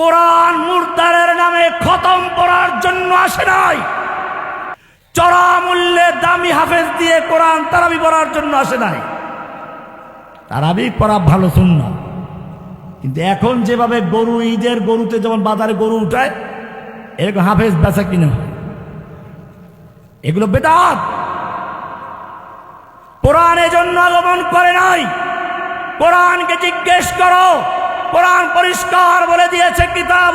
কোরআন মুর্দারের নামে খতম করার জন্য আসে নাই। চড়া মূল্যে দামি হাফেজ দিয়ে কোরআন তারাবি পড়ার জন্য আসে নাই। তারাবি পড়া ভালো শূন্য কিন্তু এখন যেভাবে গরু, ঈদের গরুতে যেমন বাজারে গরু উঠায়, এরকম হাফেজ বেচা কিনে এগুলো বেদাত। কোরআন এজন্য আগমন করে নাই। কোরআনকে জিজ্ঞেস করো। কোরআন পরিষ্কার বলে দিয়েছে কিতাব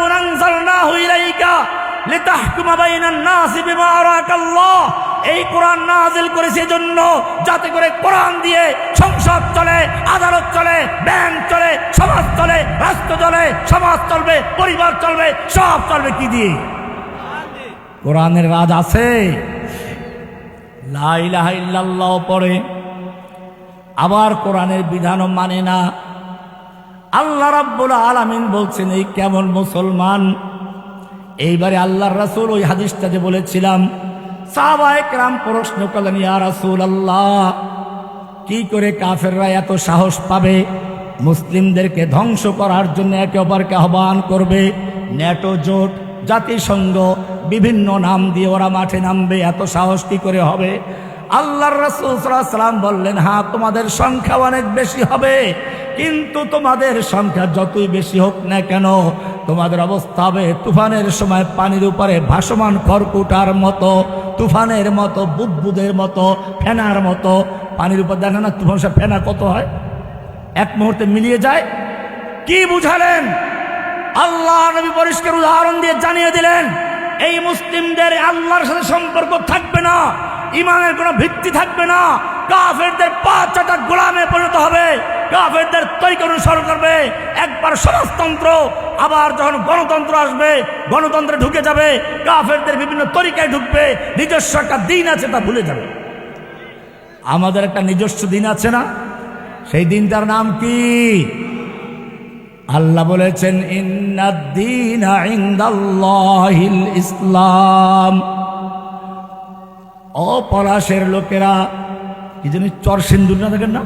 এই কোরআন নাজিল করেছে জন্য যাতে করে কোরআন দিয়ে সংসদ চলে, আদালত চলে, ব্যাংক চলে, সমাজ চলে, রাষ্ট্র চলে, সমাজ চলবে, পরিবার চলবে, সব চলবে কি দিয়ে? কোরআনের রাজ আছে। লাইলাহ পড়ে, আবার কোরআনের বিধানও মানে না। আল্লাহ রাব্বুল আলামিন বলছেন, এই কেমন মুসলমান? এইবারে আল্লাহর রাসূল ওই হাদিসটা যে বলেছিলাম সাহাবায়ে কেরাম প্রশ্ন করলেন, ইয়া রাসূল আল্লাহ কি করে কাফেররা এত সাহস পাবে? মুসলিমদেরকে ধ্বংস করার জন্য একে অপরকে আহ্বান করবে? ন্যাটো জোট, জাতিসংঘ, বিভিন্ন নাম দিয়ে ওরা মাঠে নামবে, এত সাহস কি করে হবে? আল্লাহর রাসূল সাল্লাল্লাহু সাল্লাম বললেন হ্যাঁ তোমাদের সংখ্যা অনেক বেশি হবে, কিন্তু তোমাদের সংখ্যা যতই বেশি হোক না কেন, তোমাদের অবস্থা হবে তুফানের সময় পানির উপরে ভাসমান খড়কুটার মতো, তুফানের মতো, বুদবুদের মতো, ফেনার মতো, পানির উপর দেখে না তুফান সব ফেনা কত হয়? এক মুহূর্তে মিলিয়ে যায়। কি বুঝালেন? আল্লাহ নবী পরিষ্কার উদাহরণ দিয়ে জানিয়ে দিলেন, এই মুসলিমদের আল্লাহর সাথে সম্পর্ক থাকবে না। ইমানের কোনো ভিত্তি থাকবে না। কাফেরদের পাঁচ চারটা গোলামে পরিণত হবে। কাফেরদের তৈরি অনুসরণ করবে। একবার সমাজতন্ত্র, আবার যখন গণতন্ত্র আসবে, গণতন্ত্রে ঢুকে যাবে, কাফেরদের বিভিন্ন তরিকায় ঢুকবে, নিজস্ব একটা দিন আছে তা ভুলে যাবে। আমাদের একটা নিজস্ব দিন আছে না? সেই দিনটার নাম কি? আল্লাহ বলেছেন ইনদাল্লাহিল ইসলাম। অপলাশের লোকেরা। কি জানি চর সিন্দুর না দেখেন না?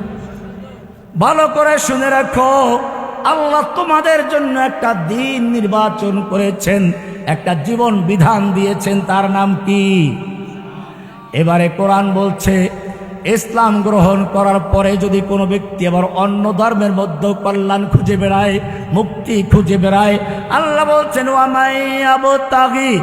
ভালো করে শুনে রাখো, আল্লাহ তোমাদের জন্য একটা দিন নির্বাচন করেছেন, একটা জীবন বিধান দিয়েছেন, তার নাম কি? এবারে কোরআন বলছে, ইসলাম গ্রহণ করার পরে যদি কোনো ব্যক্তি আবার অন্য ধর্মের মধ্যে কল্যাণ খুঁজে বেড়ায়, মুক্তি খুঁজে বেড়ায়, আল্লাহ বলছেন ওয়ামাইয়াবতাগি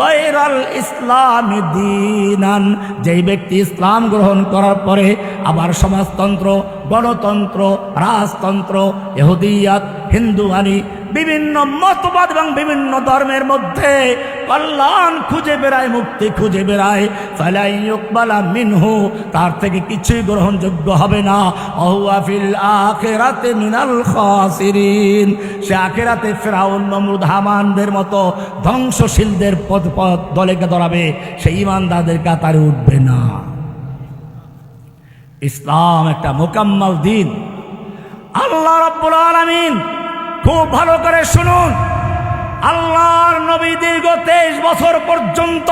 গৈরাল ইসলাম দিনান। যেই ব্যক্তি ইসলাম গ্রহণ করার পরে আবার সমাজতন্ত্র, গণতন্ত্র, রাজতন্ত্র এহুদিয়াত হিন্দুয়ানি বিভিন্ন মতবাদ এবং বিভিন্ন ধর্মের মধ্যে কল্যাণ খুঁজে বেড়ায়, মুক্তি খুঁজে বেড়ায়। ফালাইবালা মিনহু, তার থেকে কিছুই গ্রহণযোগ্য হবে না। অহুয়াফিল আখেরাতে মিনাল খাসিরিন। সে আখেরাতে ফেরাউন নমরুদ হামানদের মতো ধ্বংসশীলদের পদ পদ দলেকে ধরাবে সেই ইমানদারদের কাতারে উঠবে না। ইসলাম একটা মোকাম্মল দিন। আল্লাহ রব্বুল আলামিন খুব ভালো করে শুনুন। আল্লাহর নবী দীর্ঘ তেইশ বছর পর্যন্ত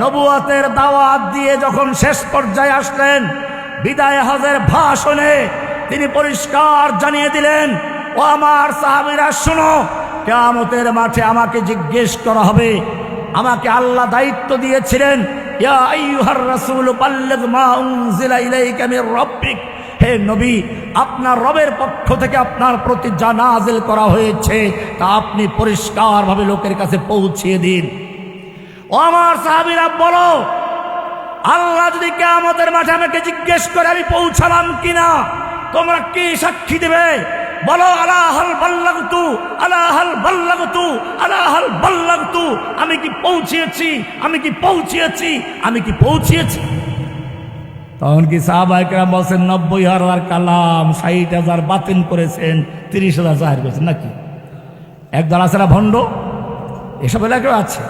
নবুয়াতের দাওয়াত দিয়ে যখন শেষ পর্যায়ে আসলেন, বিদায় হজের ভাষণে তিনি পরিষ্কার জানিয়ে দিলেন, ও আমার সাহাবিরা, শুনো, কেয়ামতের মাঠে আমাকে জিজ্ঞেস করা হবে। আমাকে আল্লাহ দায়িত্ব দিয়েছিলেন, ইয়া রাসূল, বাল্লিগ মা উনজিলা ইলাইকা মির রাব্বিক। হে নবী, আপনার রবের পক্ষ থেকে আপনার প্রতি যা নাজিল করা হয়েছে, তা আপনি পরিষ্কারভাবে লোকের কাছে পৌঁছিয়ে দিন। ও আমার সাহাবীরা, বলো, আল্লাহ যদি কেয়ামতের মাঠে আমাকে জিজ্ঞেস করে আমি পৌঁছালাম কিনা, তোমরা কি সাক্ষী দেবে? বলো, আলাহাল বাল্লাগতু আলাহাল বাল্লাগতু আলাহাল বাল্লাগতু, আমি কি পৌঁছিয়েছি? আমি কি পৌঁছিয়েছি? আমি কি পৌঁছিয়েছি? তখন কি সাহাবাহিকরা বলছেন, নব্বই হাজার কালাম, ষাট হাজার বাতিল করেছেন, তিরিশ হাজার জাহির করেছেন, নাকি? একদল আছে না ভণ্ড? এসব এলাকাও আছে।